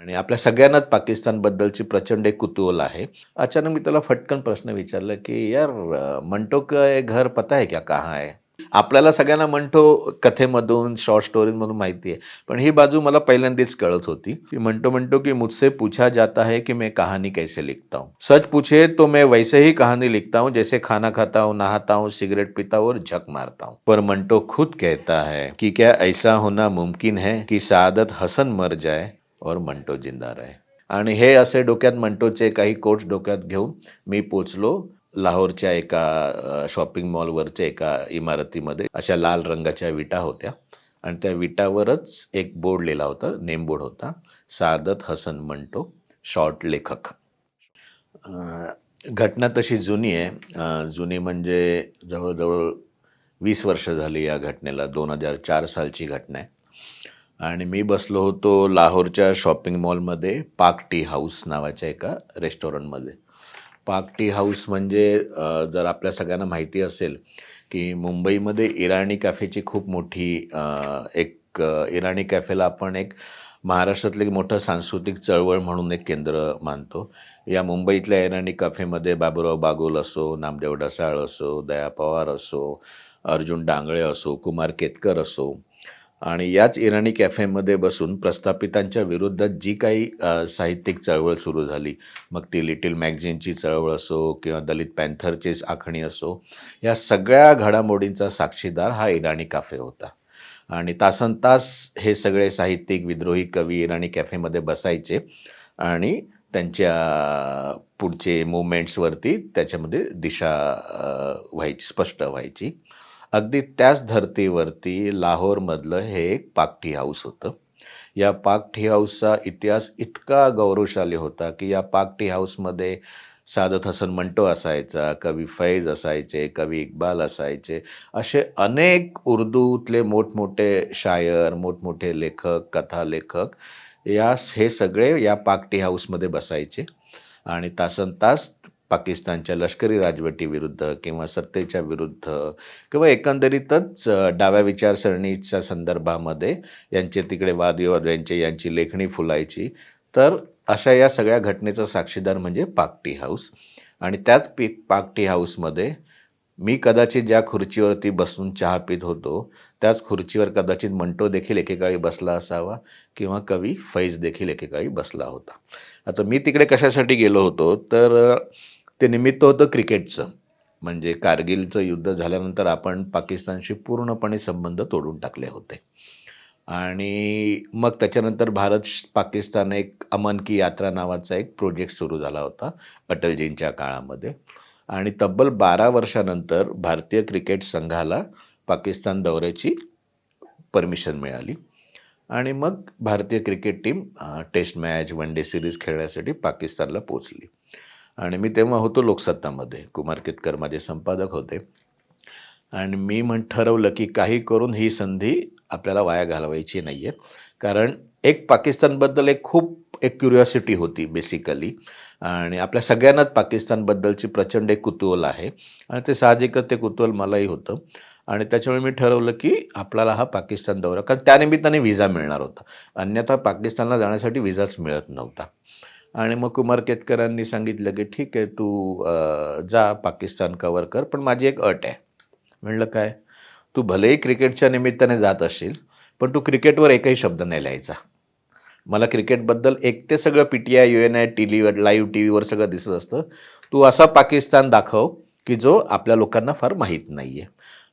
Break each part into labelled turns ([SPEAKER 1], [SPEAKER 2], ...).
[SPEAKER 1] आणि आपल्या सगळ्यांनाच पाकिस्तानबद्दलची प्रचंड एक कुतूहल आहे. अचानक मी त्याला फटकन प्रश्न विचारला की यार म्हणतो मंटो का ये घर पता है क्या कहाँ है? आपल्याला सगळ्यांना म्हणतो कथेमधून शॉर्ट स्टोरीमधून माहिती आहे. पण ही बाजू मला पहिल्यांदाच कळत होती. की म्हणतो म्हणतो की मुझसे पूछा जाता है कि मैं कहानी कैसे लिखता हूँ? सच पूछे तो मैं वैसे ही कहानी लिखता हूँ जैसे खाना खाता हूँ नहाता हूँ सिगरेट पीता हूँ और झक मारता हूँ. पर मंटो खुद कहता है कि क्या ऐसा होना मुमकिन है कि सादत हसन मर जाए? और मंटो जिंदा रहे। आणि हे असे डोक्यात मंटोचे काही कोट्स डोक्यात घेऊन मी पोचलो लाहोरच्या एका शॉपिंग मॉलवरच्या एका इमारतीमध्ये. अशा लाल रंगाच्या विटा होत्या. आणि त्या विटावरच एक बोर्ड लिहिला होता नेम बोर्ड होता सादत हसन मंटो शॉर्ट लेखक. घटना तशी जुनी आहे. जुनी म्हणजे जवळजवळ वीस वर्ष झाली या घटनेला. दोन हजार चार सालची घटना आहे. आणि मी बसलो होतो लाहोरच्या शॉपिंग मॉलमध्ये पाक टी हाऊस नावाच्या एका रेस्टॉरंटमध्ये पाक टी हाऊस म्हणजे जर आपल्या सगळ्यांना माहिती असेल की मुंबईमध्ये इराणी कॅफेची खूप मोठी एक इराणी कॅफेला आपण एक महाराष्ट्रातलं एक मोठं सांस्कृतिक चळवळ म्हणून एक केंद्र मानतो. या मुंबईतल्या इराणी कॅफेमध्ये बाबूराव बागोल असो नामदेव ढसाळ असो दया पवार असो अर्जुन डांगळे असो कुमार केतकर असो आणि याच इराणी कॅफेमध्ये बसून प्रस्थापितांच्या विरुद्धात जी काही साहित्यिक चळवळ सुरू झाली मग ती लिटिल मॅगझिनची चळवळ असो किंवा दलित पॅन्थरची आखणी असो या सगळ्या घडामोडींचा साक्षीदार हा इराणी कॅफे होता. आणि तासन तास हे सगळे साहित्यिक विद्रोही कवी इराणी कॅफेमध्ये बसायचे आणि त्यांच्या पुढचे मुवमेंट्सवरती त्याच्यामध्ये दिशा व्हायची स्पष्ट व्हायची. अगदी त्याच धर्तीवरती लाहोरमधलं हे एक पाक टी हाऊस होतं. या पाक टी हाऊसचा इतिहास इतका गौरवशाली होता की या पाक टी हाऊसमध्ये सादत हसन मंटो असायचा कवी फैज असायचे कवी इक्बाल असायचे. असे अनेक उर्दूतले मोठमोठे शायर मोठमोठे लेखक कथा लेखक या हे सगळे या पाक टी हाऊसमध्ये बसायचे. आणि तासन तास पाकिस्तानच्या लष्करी राजवटीविरुद्ध किंवा सत्तेच्या विरुद्ध किंवा एकंदरीतच डाव्या विचारसरणीच्या संदर्भामध्ये यांचे तिकडे वादविवाद यांचे यांची लेखणी फुलायची. तर अशा या सगळ्या घटनेचा साक्षीदार म्हणजे पाक टी हाऊस. आणि त्याच पी पाक टी हाऊसमध्ये मी कदाचित ज्या खुर्चीवरती बसून चहा पित होतो त्याच खुर्चीवर कदाचित मंटो देखील एकेकाळी बसला असावा किंवा कवी फैज देखील एकेकाळी बसला होता. आता मी तिकडे कशासाठी गेलो होतो तर ते निमित्त होतं क्रिकेटचं. म्हणजे कारगिलचं युद्ध झाल्यानंतर आपण पाकिस्तानशी पूर्णपणे संबंध तोडून टाकले होते. आणि मग त्याच्यानंतर भारत श- पाकिस्तान एक अमन की यात्रा नावाचा एक प्रोजेक्ट सुरू झाला होता अटलजींच्या काळामध्ये. आणि तब्बल बारा वर्षानंतर भारतीय क्रिकेट संघाला पाकिस्तान दौऱ्याची परमिशन मिळाली. आणि मग भारतीय cricket team test match one day series खेळण्यासाठी पाकिस्तानला पोचली आणि मी तेव्हा होतो लोकसत्तामध्ये. कुमार केतकर माझे संपादक होते. आणि मी म्हण ठरवलं की काही करून ही संधी आपल्याला वाया घालवायची नाही आहे कारण एक पाकिस्तानबद्दल एक खूप एक क्युरिओसिटी होती बेसिकली आणि आपल्या सगळ्यांनाच पाकिस्तानबद्दलची प्रचंड एक कुतूहल आहे. आणि ते साहजिकच ते कुतूहल मलाही होतं. आणि त्याच्यामुळे मी ठरवलं की आपल्याला हा पाकिस्तान दौरा कारण त्यानिमित्ताने व्हिसा मिळणार होता. अन्यथा पाकिस्तानला जाण्यासाठी व्हिसाच मिळत नव्हता. आणि मग कुमार केतकरांनी सांगितलं की ठीक आहे तू जा पाकिस्तान कवर कर पण माझी एक अट आहे. म्हणलं काय? तू भलेही क्रिकेटच्या निमित्ताने जात असशील पण तू क्रिकेटवर एकही शब्द नाही लिहायचा. मला क्रिकेटबद्दल एक ते सगळं P T I U N I T व्हीवर लाईव्ह टी व्हीवर सगळं दिसत असतं. तू असा पाकिस्तान दाखव की जो आपल्या लोकांना फार माहीत नाही आहे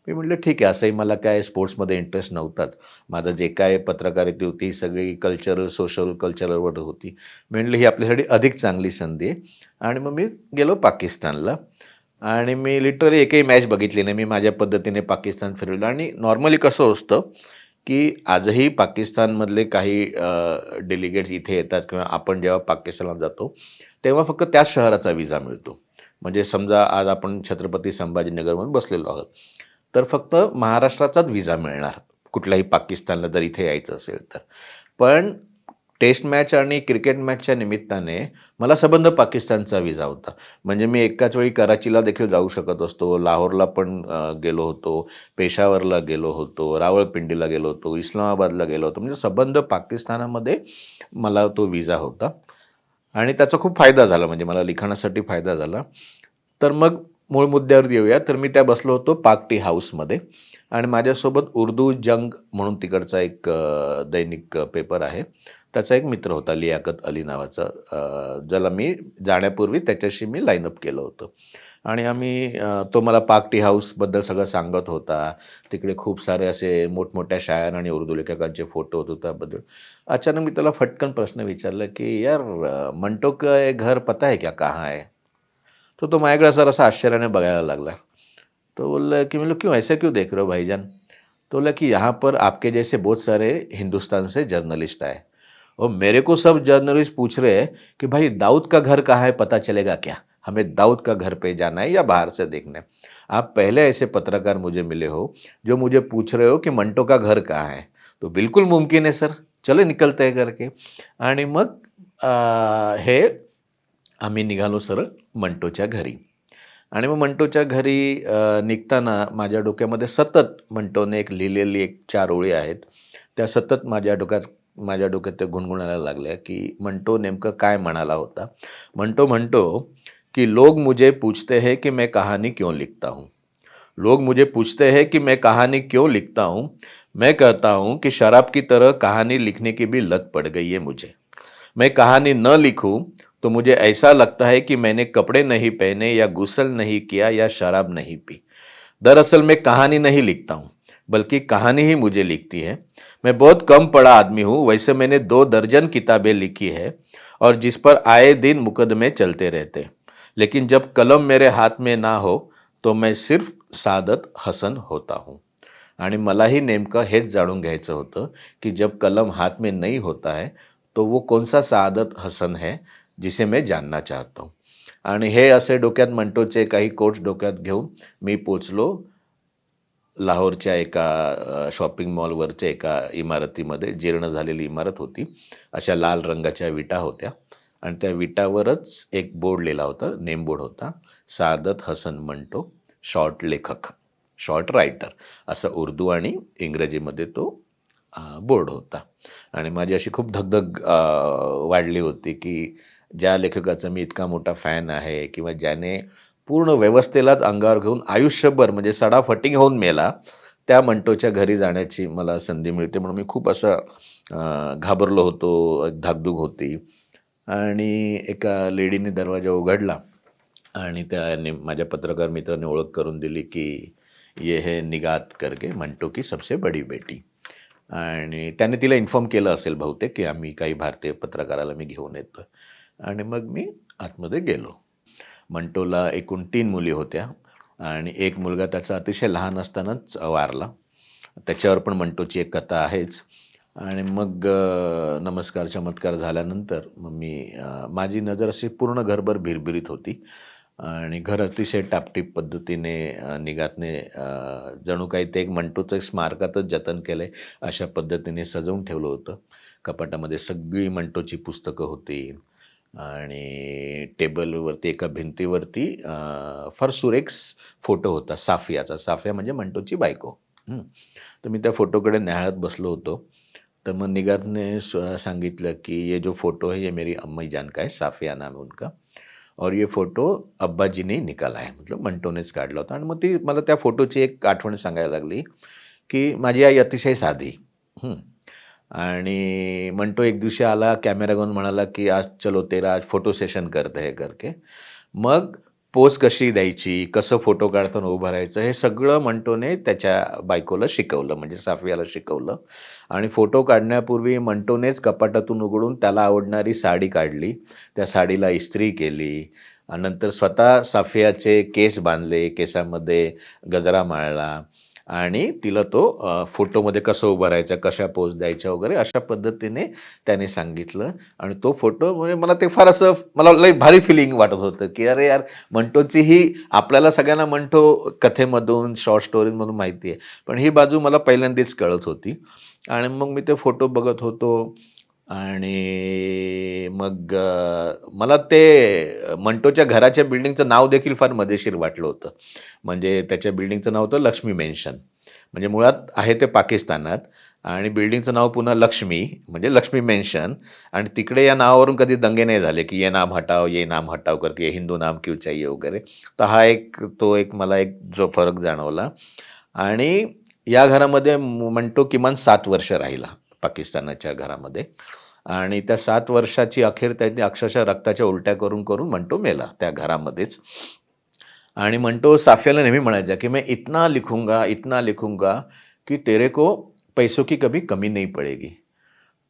[SPEAKER 1] मी म्हटलं ठीक आहे असंही मला काय स्पोर्ट्समध्ये इंटरेस्ट नव्हताच. माझं जे काय पत्रकारिता होती ही सगळी कल्चरल सोशल कल्चरलवर होती. मी म्हटलं ही आपल्यासाठी अधिक चांगली संधी आहे. आणि मग मी गेलो पाकिस्तानला. आणि मी लिटरली एकही मॅच बघितली नाही. मी माझ्या पद्धतीने पाकिस्तान फिरवलं. आणि नॉर्मली कसं असतं की आजही पाकिस्तानमधले काही डेलिगेट्स इथे येतात किंवा आपण जेव्हा पाकिस्तानला जातो तेव्हा फक्त त्याच शहराचा विजा मिळतो. म्हणजे समजा आज आपण छत्रपती संभाजीनगरमध्ये बसलेलो आहोत. तर फक्त महाराष्ट्राचाच विजा मिळणार. कुठल्याही पाकिस्तानला जर इथे यायचं असेल तर. पण टेस्ट मॅच आणि क्रिकेट मॅचच्या निमित्ताने मला संबंध पाकिस्तानचा विजा होता. म्हणजे मी एकाच वेळी कराचीला देखील जाऊ शकत असतो. लाहोरला पण गेलो होतो. पेशावरला गेलो होतो. रावळपिंडीला गेलो होतो. इस्लामाबादला गेलो होतो. म्हणजे संबंध पाकिस्तानामध्ये मला तो विजा होता. आणि त्याचा खूप फायदा झाला. म्हणजे मला लिखाणासाठी फायदा झाला. तर मग मूळ मुद्द्यावर येऊया तर मी त्या बसलो होतो पाक टी हाऊसमध्ये. आणि माझ्यासोबत उर्दू जंग म्हणून तिकडचा एक दैनिक पेपर आहे. त्याचा एक मित्र होता लियाकत अली नावाचा. ज्याला मी जाण्यापूर्वी त्याच्याशी मी लाईनअप केलं होतं. आणि आम्ही तो मला पाक टी हाऊसबद्दल सगळं सांगत होता. तिकडे खूप सारे असे मोठमोठ्या शायर आणि उर्दू लेखकांचे फोटो होते त्याबद्दल. अचानक मी त्याला फटकन प्रश्न विचारला की यार मंटो का घर पता है क्या? कहाँ आहे तो तो माझ्याकडे सर ऐसा असा आश्चर्याने बघायला लागला तो बोला कि मतलब क्यों, ऐसे क्यों देख रहे हो भाईजान? तो बोला कि यहाँ पर आपके जैसे बहुत सारे हिंदुस्तान से जर्नलिस्ट आए। और मेरे को सब जर्नलिस्ट पूछ रहे हैं कि भाई, दाऊद का घर कहाँ है, पता चलेगा क्या? हमें दाऊद का घर पे जाना है या बाहर से देखना है? आप पहले ऐसे पत्रकार मुझे मिले हो जो मुझे पूछ रहे हो कि मंटो का घर कहाँ है? तो बिल्कुल मुमकिन है, सर। चले निकलते हैं करके आणि मग हे आम्ही निघालो सरळ मंटोच्या घरी. आणि मग मंटोच्या घरी निघताना माझ्या डोक्यामध्ये सतत मंटोने एक लिहिलेली एक चार ओळी आहेत. त्या सतत माझ्या डोक्यात माझ्या डोक्यात ते गुणगुणायला लागल्या की मंटो नेमकं काय म्हणाला होता? मंटो म्हणतो की लोग मुझे पूछते हैं कि मैं कहानी क्यों लिखता हूँ? लोग मुझे पूछते हैं कि मैं कहानी क्यों लिखता हूँ? मैं कहता हूँ कि शराब की तरह कहानी लिखने की भी लत पड़ गई है मुझे। मैं कहानी न लिखूँ तो मुझे ऐसा लगता है कि मैंने कपड़े नहीं पहने, या गुसल नहीं किया, या शराब नहीं पी। दरअसल मैं कहानी नहीं लिखता हूँ, बल्कि कहानी ही मुझे लिखती है। मैं बहुत कम पढ़ा आदमी हूँ, वैसे मैंने दो दर्जन किताबें लिखी है, और जिस पर आए दिन मुकदमे चलते रहते लेकिन जब कलम मेरे हाथ में ना हो तो मैं सिर्फ़ सादत हसन होता हूँ। आणि मलाही नेमकं हेच जाणून घ्यायचं होतं, की जब कलम हाथ में नहीं होता है तो वो कौन सा सादत हसन है जिसे मैं जानना चाहता हूँ। आणि हे असे डोक्यात मंटोचे काही कोट्स डोक्यात घेऊन मी पोचलो लाहोरच्या एका शॉपिंग मॉलवरच्या एका इमारतीमध्ये. जीर्ण झालेली इमारत होती. अशा लाल रंगाच्या विटा होत्या. आणि त्या विटावरच एक बोर्ड लिहिला होता. नेमबोर्ड होता. सादत हसन मंटो शॉर्ट लेखक शॉर्ट रायटर असं उर्दू आणि इंग्रजीमध्ये तो बोर्ड होता. आणि माझी अशी खूप धगधग वाढली होती की ज्या लेखकाचा मी इतका मोठा फॅन आहे किंवा ज्याने पूर्ण व्यवस्थेलाच अंगावर घेऊन आयुष्यभर म्हणजे सडाफटिंग होऊन मेला त्या मंटोच्या घरी जाण्याची मला संधी मिळते म्हणून मी खूप असं घाबरलो होतो धाकधूक होती. आणि एका लेडीने दरवाजा उघडला आणि त्याने माझ्या पत्रकार मित्राने ओळख करून दिली की ये है निगात करके मंटो की सबसे बडी बेटी. आणि त्याने तिला इन्फॉर्म केलं असेल बहुतेक की आम्ही काही भारतीय पत्रकाराला मी घेऊन येतो आणि मग मी आतमध्ये गेलो. मंटोला एकूण तीन मुली होत्या आणि एक मुलगा त्याचा अतिशय लहान असतानाच वारला. त्याच्यावर पण मंटोची एक कथा आहेच. आणि मग नमस्कार चमत्कार झाल्यानंतर मग मी माझी नजर अशी पूर्ण घरभर भिरभिरीत होती. आणि घर अतिशय टापटीप पद्धतीने निघातने जणू काही ते एक मंटोचं एक स्मारकातच जतन केलं आहे अशा पद्धतीने सजवून ठेवलं होतं. कपाटामध्ये सगळी मंटोची पुस्तकं होती. आणि टेबलवरती एका भिंतीवरती फार सुरेख फोटो होता साफियाचा. साफिया म्हणजे मंटोची बायको. तर मी त्या फोटोकडे न्याहाळत बसलो होतो. तर मग निगातने स- सांगितलं की ये जो फोटो है ये मेरी अम्मी जान का है साफिया नाम है उनका. और ये फोटो अब्बाजीने निकाला आहे म्हटलं मंटोनेच काढला होता. आणि मग ती मला त्या फोटोची एक आठवण सांगायला लागली की माझी आई अतिशय साधी. आणि म्हणतो एक दिवशी आला कॅमेरा घेऊन म्हणाला की आज चलो तेरा आज फोटो सेशन करतं हे करके. मग पोज कशी द्यायची कसं फोटो काढताना उभं राहायचं हे सगळं मंटोने त्याच्या बायकोला शिकवलं म्हणजे साफियाला शिकवलं. आणि फोटो काढण्यापूर्वी मंटोनेच कपाटातून उघडून त्याला आवडणारी साडी काढली. त्या साडीला इस्त्री केली. नंतर स्वतः साफियाचे केस बांधले केसामध्ये गजरा माळला. आणि तिला तो फोटोमध्ये कसं उभं राहायचं कशा पोज द्यायच्या वगैरे अशा पद्धतीने त्याने सांगितलं. आणि तो फोटो म्हणजे मला ते फार असं मला लई भारी फिलिंग वाटत होतं की अरे यार मंटोची ही आपल्याला सगळ्यांना मंटो कथेमधून शॉर्ट स्टोरीजमधून माहिती आहे. पण ही बाजू मला पहिल्यांदाच कळत होती. आणि मग मी ते फोटो बघत होतो. आणि मग मला ते मंटोच्या घराच्या बिल्डिंगचं नाव देखील फार मजेशीर वाटलं होतं. म्हणजे त्याच्या बिल्डिंगचं नाव होतं लक्ष्मी मेन्शन. म्हणजे मुळात आहे ते पाकिस्तानात आणि बिल्डिंगचं नाव पुन्हा लक्ष्मी म्हणजे लक्ष्मी मेन्शन. आणि तिकडे या नावावरून कधी दंगे नाही झाले की ये नाम हटाव ये नाम हटाव करके ये हिंदू नाम क्यू चाहिए वगैरे. तर हा एक तो एक मला एक जो फरक जाणवला. आणि या घरामध्ये मंटो किमान सात वर्ष राहिला. पाकिस्तानाच्या घरामध्ये. आणि त्या सात वर्षाची अखेर त्यांनी अक्षरशः रक्ताच्या उलट्या करून करून मंटो मेला त्या घरामध्येच. आणि मंटो साफियाला नेहमी म्हणायचा की मी इतना लिखूंगा इतना लिखूंगा की तेरे को पैसो की कभी कमी नाही पडेगी.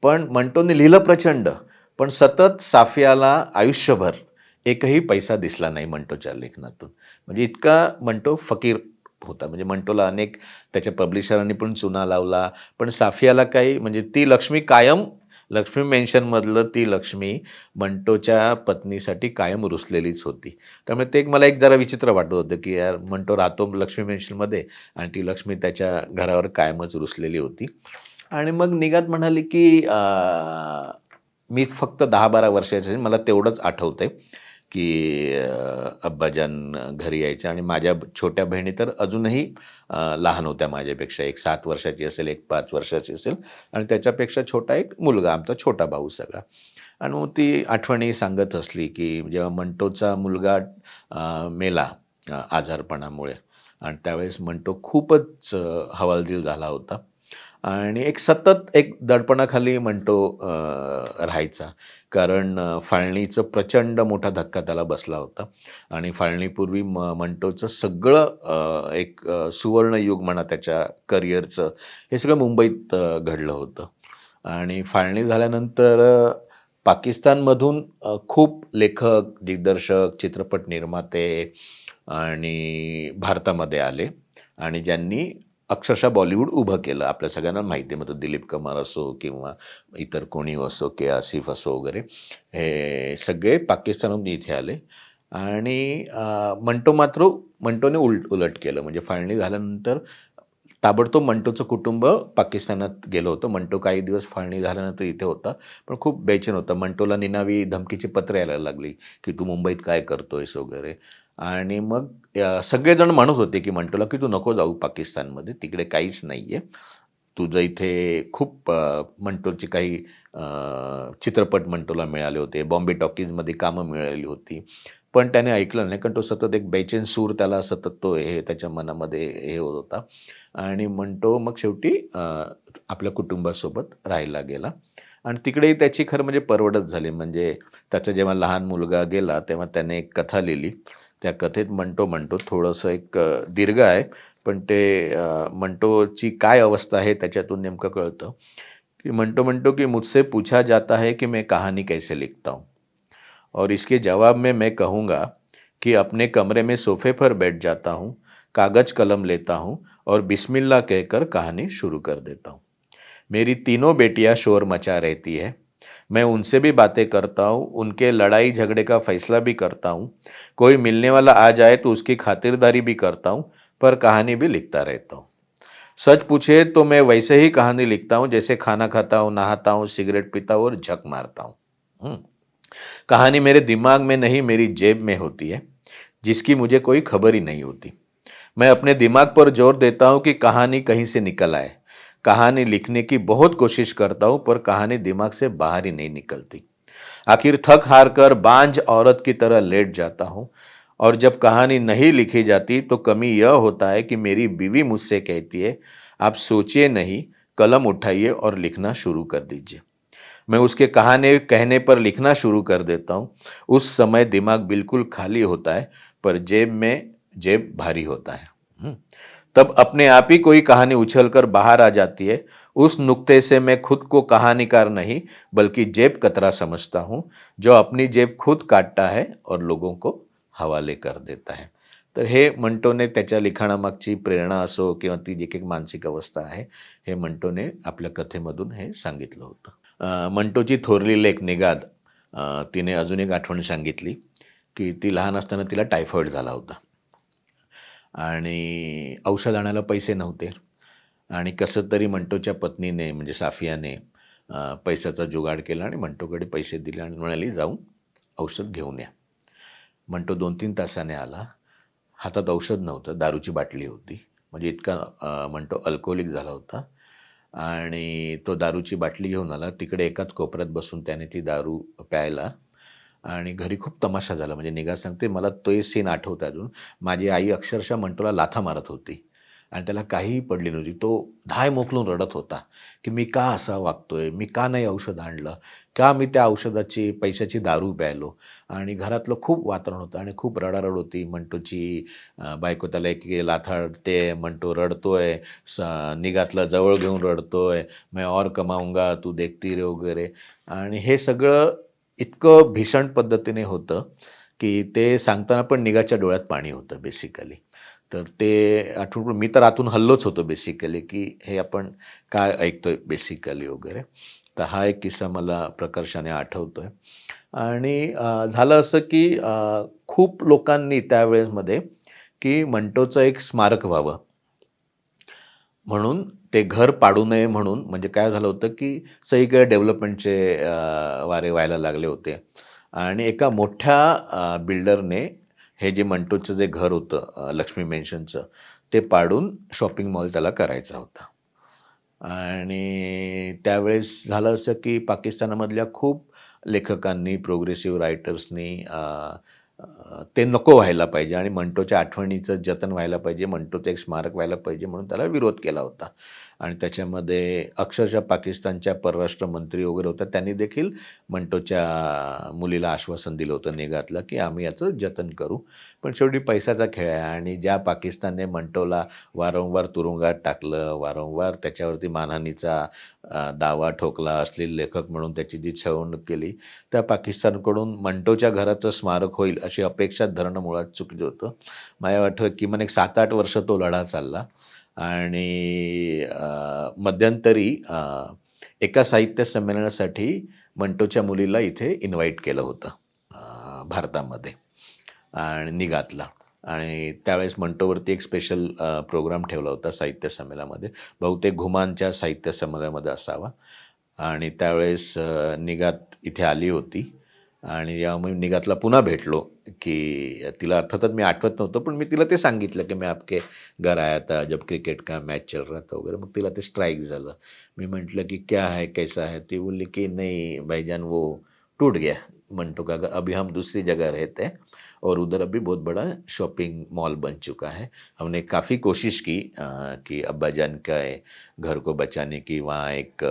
[SPEAKER 1] पण मंटोने लिहिलं प्रचंड पण सतत साफियाला आयुष्यभर एकही पैसा दिसला नाही मंटोच्या लेखनातून. म्हणजे इतका मंटो फकीर होता. म्हणजे मंटोला अनेक त्याच्या पब्लिशरांनी पण चुना लावला. पण साफियाला काही म्हणजे ती लक्ष्मी कायम लक्ष्मी मेन्शनमधलं ती लक्ष्मी मंटोच्या पत्नीसाठी कायम रुसलेलीच होती. त्यामुळे ते एक मला एक जरा विचित्र वाटत होतं की यार मंटो राहतो लक्ष्मी मेन्शनमध्ये आणि ती लक्ष्मी त्याच्या घरावर कायमच रुसलेली होती. आणि मग निघात म्हणाली की मी फक्त दहा बारा वर्षाचे मला तेवढंच आठवतंय. की अब्बाजान घरी यायचे आणि माझ्या छोट्या बहिणी तर अजूनही लहान होत्या माझ्यापेक्षा. एक सात वर्षाची असेल एक पाच वर्षाची असेल. आणि त्याच्यापेक्षा छोटा एक मुलगा आमचा छोटा भाऊ सगळा. आणि मग ती आठवणी सांगत असली की जेव्हा मंटोचा मुलगा मेला आजारपणामुळे. आणि त्यावेळेस मंटो खूपच हवालदिल झाला होता. आणि एक सतत एक दडपणाखाली म्हणतो राहायचा. कारण फाळणीचं प्रचंड मोठा धक्का त्याला बसला होता. आणि फाळणीपूर्वी म म्हणतोचं सगळं एक सुवर्णयुग म्हणा त्याच्या करिअरचं हे सगळं मुंबईत घडलं होतं. आणि फाळणी झाल्यानंतर पाकिस्तानमधून खूप लेखक दिग्दर्शक चित्रपट निर्माते आणि भारतामध्ये आले. आणि ज्यांनी अक्षरशः बॉलिवूड उभं केलं. आपल्या सगळ्यांना माहिती आहे मग दिलीप कुमार असो किंवा इतर कोणी असो के आसिफ असो वगैरे हे सगळे पाकिस्तानहून इथे आले. आणि मंटो मात्र मंटोने उलट उलट केलं. म्हणजे फाळणी झाल्यानंतर ताबडतोब मंटोचं कुटुंब पाकिस्तानात गेलं होतं. मंटो काही दिवस फाळणी झाल्यानंतर इथे होता पण खूप बेचैन होता. मंटोला निनावी धमकीची पत्र यायला लागली की तू मुंबईत काय करतोयस वगैरे. आणि मग सगळेजण म्हणत होते की मंटोला की तू नको जाऊ पाकिस्तानमध्ये तिकडे काहीच नाही आहे तुझं इथे खूप म्हणतोची काही चित्रपट मंटोला मिळाले होते. बॉम्बे टॉकीजमध्ये कामं मिळाली होती. पण त्याने ऐकलं नाही कारण तो सतत एक बेचेन सूर त्याला सतत तो हे त्याच्या मनामध्ये हे होत होता. आणि म्हणतो मग शेवटी आपल्या कुटुंबासोबत राहायला गेला. आणि तिकडेही त्याची खरं म्हणजे परवडत झाली. म्हणजे त्याचा जेव्हा लहान मुलगा गेला तेव्हा त्याने एक कथा लिहिली. त्या कथेत मंटो म्हणतो, थोडंसं एक दीर्घ आहे, पण ते मंटोची काय अवस्था आहे त्याच्यातून नेमकं कळतं. की मंटो म्हणतो की मुझसे पूछा जाता है कि मैं कहानी कैसे लिखता हूँ? और इसके जवाब में मैं कहूँगा कि अपने कमरे में सोफे पर बैठ जाता हूँ, कागज़ कलम लेता हूँ और बिस्मिल्लाह कहकर कहानी शुरू कर देता हूँ। मेरी तीनों बेटियाँ शोर मचा रहती है। मैं उनसे भी बातें करता हूँ, उनके लड़ाई झगड़े का फैसला भी करता हूँ। कोई मिलने वाला आ जाए तो उसकी खातिरदारी भी करता हूँ, पर कहानी भी लिखता रहता हूँ। सच पूछे तो मैं वैसे ही कहानी लिखता हूँ, जैसे खाना खाता हूँ, नहाता हूँ, सिगरेट पीता हूँ और झक मारता हूँ। हम्म। कहानी मेरे दिमाग में नहीं, मेरी जेब में होती है, जिसकी मुझे कोई खबर ही नहीं होती। मैं अपने दिमाग पर ज़ोर देता हूँ कि कहानी कहीं से निकल आए। कहानी लिखने की बहुत कोशिश करता हूँ, पर कहानी दिमाग से बाहर ही नहीं निकलती। आखिर थक हार कर बांझ औरत की तरह लेट जाता हूँ, और जब कहानी नहीं लिखी जाती तो कमी यह होता है कि मेरी बीवी मुझसे कहती है, आप सोचिए नहीं, कलम उठाइए और लिखना शुरू कर दीजिए। मैं उसके कहानी, कहने पर लिखना शुरू कर देता हूँ। उस समय दिमाग बिल्कुल खाली होता है, पर जेब में, जेब भारी होता है। हम्म। तब अपने आप ही कोई कहानी उछलकर बाहर आ जाती है। उस नुक्ते से मैं खुद को कहानीकार नहीं, बल्कि जेब कतरा समझता हूँ, जो अपनी जेब खुद काटता है और लोगों को हवाले कर देता है। तर हे मंटोने, त्याच्या लिखाणामागची प्रेरणा असो किंवा ती जी काही मानसिक अवस्था आहे, हे मंटोने आपल्या कथेमधून हे सांगितलं होतं. मंटोची थोरली लेख निगाद तिने अजून एक आठवण सांगितली, की ती लहान असताना तिला टायफॉईड झाला होता. आणि औषध आणायला पैसे नव्हते. आणि कसं तरी मंटोच्या पत्नीने म्हणजे साफियाने पैशाचा जुगाड केला आणि मंटोकडे पैसे दिले आणि म्हणाली जाऊन औषध घेऊन या. मंटो दोन तीन तासाने आला. हातात औषध नव्हतं दारूची बाटली होती. म्हणजे इतका मंटो अल्कोहोलिक झाला होता. आणि तो दारूची बाटली घेऊन आला. तिकडे एकाच कोपऱ्यात बसून त्याने ती दारू प्यायला आणि घरी खूप तमाशा झाला. म्हणजे निगा सांगते मला तो सीन आठवतं अजून. माझी आई अक्षरशः मंटोला लाथा मारत होती. आणि त्याला काहीही पडली नव्हती. तो धाय मोकलून रडत होता की मी का असा वागतोय? मी का नाही औषध आणलं? का मी त्या औषधाची पैशाची दारू प्यायलो? आणि घरातलं खूप वातावरण होतं आणि खूप रडारड होती. मंटोची बायको त्याला एक लाथाडते मंटो रडतोय स निघातलं जवळ घेऊन रडतोय. मैं और कमाऊंगा तू देखती रे वगैरे. आणि हे सगळं इतकं भीषण पद्धतीने होतं की ते सांगताना पण निगाच्या डोळ्यात पाणी होतं बेसिकली तर ते आठवून मी तर आतून हल्लोच होतो बेसिकली की हे आपण काय ऐकतोय बेसिकली वगैरे. तर हा एक किस्सा मला प्रकर्षाने आठवतो आहे आणि झालं असं की खूप लोकांनी त्यावेळेसमध्ये की मंटोचं एक स्मारक व्हावं. म्हणून ते घर पाडू नये म्हणून म्हणजे काय झालं होतं की सगळीकडे डेव्हलपमेंटचे वारे व्हायला लागले होते. आणि एका मोठ्या बिल्डरने हे जे मंटोचं जे घर होतं लक्ष्मी मेन्शनचं ते पाडून शॉपिंग मॉल त्याला करायचा होता. आणि त्यावेळेस झालं असं की पाकिस्तानामधल्या खूप लेखकांनी प्रोग्रेसिव्ह रायटर्सनी ते नको व्हायला पाहिजे आणि मंटोच्या आठवणीचं जतन व्हायला पाहिजे मंटोचं एक स्मारक व्हायला पाहिजे म्हणून त्याला विरोध केला होता. आणि त्याच्यामध्ये अक्षरशः पाकिस्तानच्या परराष्ट्र मंत्री वगैरे होत्या. त्यांनी देखील मंटोच्या मुलीला आश्वासन दिलं होतं निघातलं की आम्ही याचं जतन करू. पण शेवटी पैशाचा खेळ आहे आणि ज्या पाकिस्तानने मंटोला वारंवार तुरुंगात टाकलं वारंवार त्याच्यावरती मानहानीचा दावा ठोकला असलेले लेखक म्हणून त्याची जी छळवणूक केली त्या पाकिस्तानकडून मंटोच्या घराचं स्मारक होईल अशी अपेक्षा धरणं मुळात चुकीचं होतं. मला वाटतं किमान एक सात आठ वर्ष तो लढा चालला. आणि मध्यंतरी एका साहित्य संमेलनासाठी मंटोच्या मुलीला इथे इन्व्हाइट केलं होतं भारतामध्ये आणि निघातला. आणि त्यावेळेस मंटोवरती एक स्पेशल प्रोग्राम ठेवला होता साहित्य संमेलनामध्ये. बहुतेक घुमानच्या साहित्य संमेलनामध्ये असावा. आणि त्यावेळेस निगात निघात इथे आली होती. आणि जेव्हा मी निघातला पुन्हा भेटलो की तिला अर्थातच मी आठवत नव्हतं पण मी तिला ते सांगितलं की मी आपके घर आया था जब क्रिकेट का मॅच चल रहा था वगैरे. मग तिला ते स्ट्राईक झालं. मी म्हटलं की क्या है कैसा है? ती बोलली की नहीं भाईजान वो टूट गया. म्हणतो का अभी हम दुसरी जगह रहते हैं. और उधर अभी बहुत बड़ा शॉपिंग मॉल बन चुका है। हमने काफ़ी कोशिश की कि अब्बा जान का घर को बचाने की वहाँ एक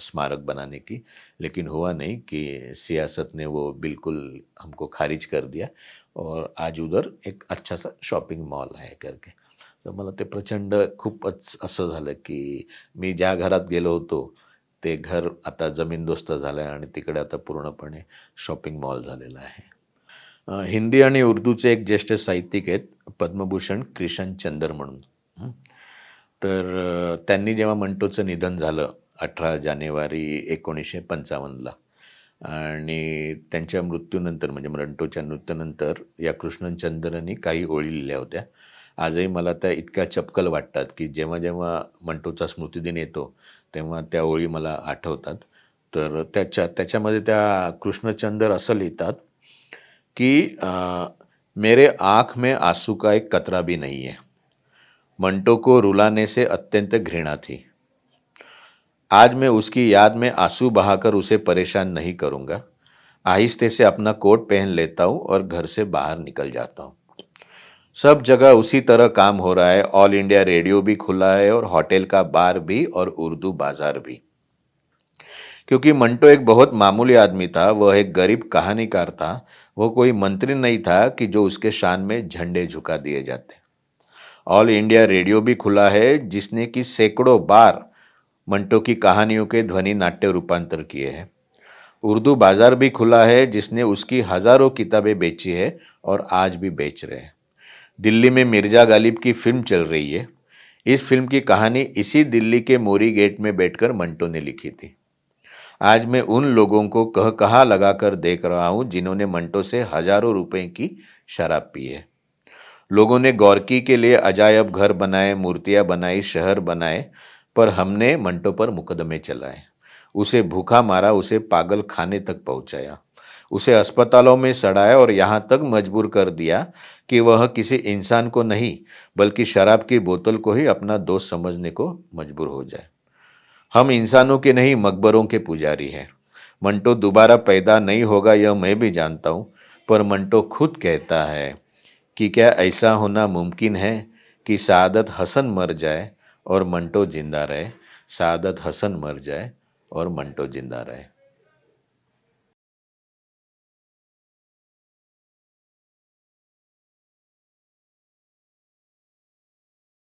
[SPEAKER 1] स्मारक बनाने की लेकिन हुआ नहीं कि सियासत ने वो बिल्कुल हमको खारिज कर दिया और आज उधर एक अच्छा सा शॉपिंग मॉल आहे करके। तर मला ते प्रचंड खूपच असं झालं की मी ज्या घरात गेलो होतो ते घर आता जमीनदोस्त झालं आहे आणि तिकडे आता पूर्णपणे शॉपिंग मॉल झालेलं आहे. हिंदी आणि उर्दूचे एक ज्येष्ठ साहित्यिक आहेत पद्मभूषण क्रिशन चंदर म्हणून. तर त्यांनी जेव्हा मंटोचं निधन झालं अठरा जानेवारी एकोणीसशे पंचावन्नला आणि त्यांच्या मृत्यूनंतर म्हणजे मंटोच्या मृत्यूनंतर या कृष्णचंद्रनी काही ओळी लिहिल्या होत्या. आजही मला त्या इतक्या चपकल वाटतात की जेव्हा जेव्हा मंटोचा स्मृतिदिन येतो तेव्हा त्या ओळी मला आठवतात. तर त्याच्या त्याच्यामध्ये त्या कृष्णचंद्र असं लिहितात कि अ, मेरे आँख में आँसू का एक कतरा भी नहीं है। मंटो को रुलाने से अत्यंत घृणा थी। आज मैं उसकी याद में आँसू बहाकर उसे परेशान नहीं करूँगा। आहिस्ते से अपना कोट पहन लेता हूँ और घर से बाहर निकल जाता हूँ। सब जगह उसी तरह काम हो रहा है। ऑल इंडिया रेडियो भी खुला है और होटल का बार भी और उर्दू बाज़ार भी। क्योंकि मंटो एक बहुत मामूली आदमी था। वह एक गरीब कहानीकार था। वो कोई मंत्री नहीं था कि जो उसके शान में झंडे झुका दिए जाते। ऑल इंडिया रेडियो भी खुला है, जिसने कि सैकड़ों बार मंटो की कहानियों के ध्वनि नाट्य रूपांतर किए हैं। उर्दू बाज़ार भी खुला है, जिसने उसकी हज़ारों किताबें बेची है और आज भी बेच रहे हैं। दिल्ली में मिर्ज़ा गालिब की फ़िल्म चल रही है। इस फ़िल्म की कहानी इसी दिल्ली के मोरी गेट में बैठकर मंटो ने लिखी थी। आज मैं उन लोगों को कह कहा लगाकर देख रहा हूँ जिन्होंने मंटो से हज़ारों रुपए की शराब पी है। लोगों ने गौरकी के लिए अजायब घर बनाए, मूर्तियाँ बनाई, शहर बनाए, पर हमने मंटो पर मुकदमे चलाए। उसे भूखा मारा, उसे पागल खाने तक पहुँचाया। उसे अस्पतालों में सड़ाया और यहाँ तक मजबूर कर दिया कि वह किसी इंसान को नहीं, बल्कि शराब की बोतल को ही अपना दोस्त समझने को मजबूर हो जाए। हम इंसानों के नहीं, मकबरों के पुजारी हैं। मंटो दोबारा पैदा नहीं होगा, यह मैं भी जानता हूँ, पर मंटो खुद कहता है कि क्या ऐसा होना मुमकिन है कि सादत हसन मर जाए और मंटो ज़िंदा रहे? सादत हसन मर जाए और मंटो ज़िंदा रहे।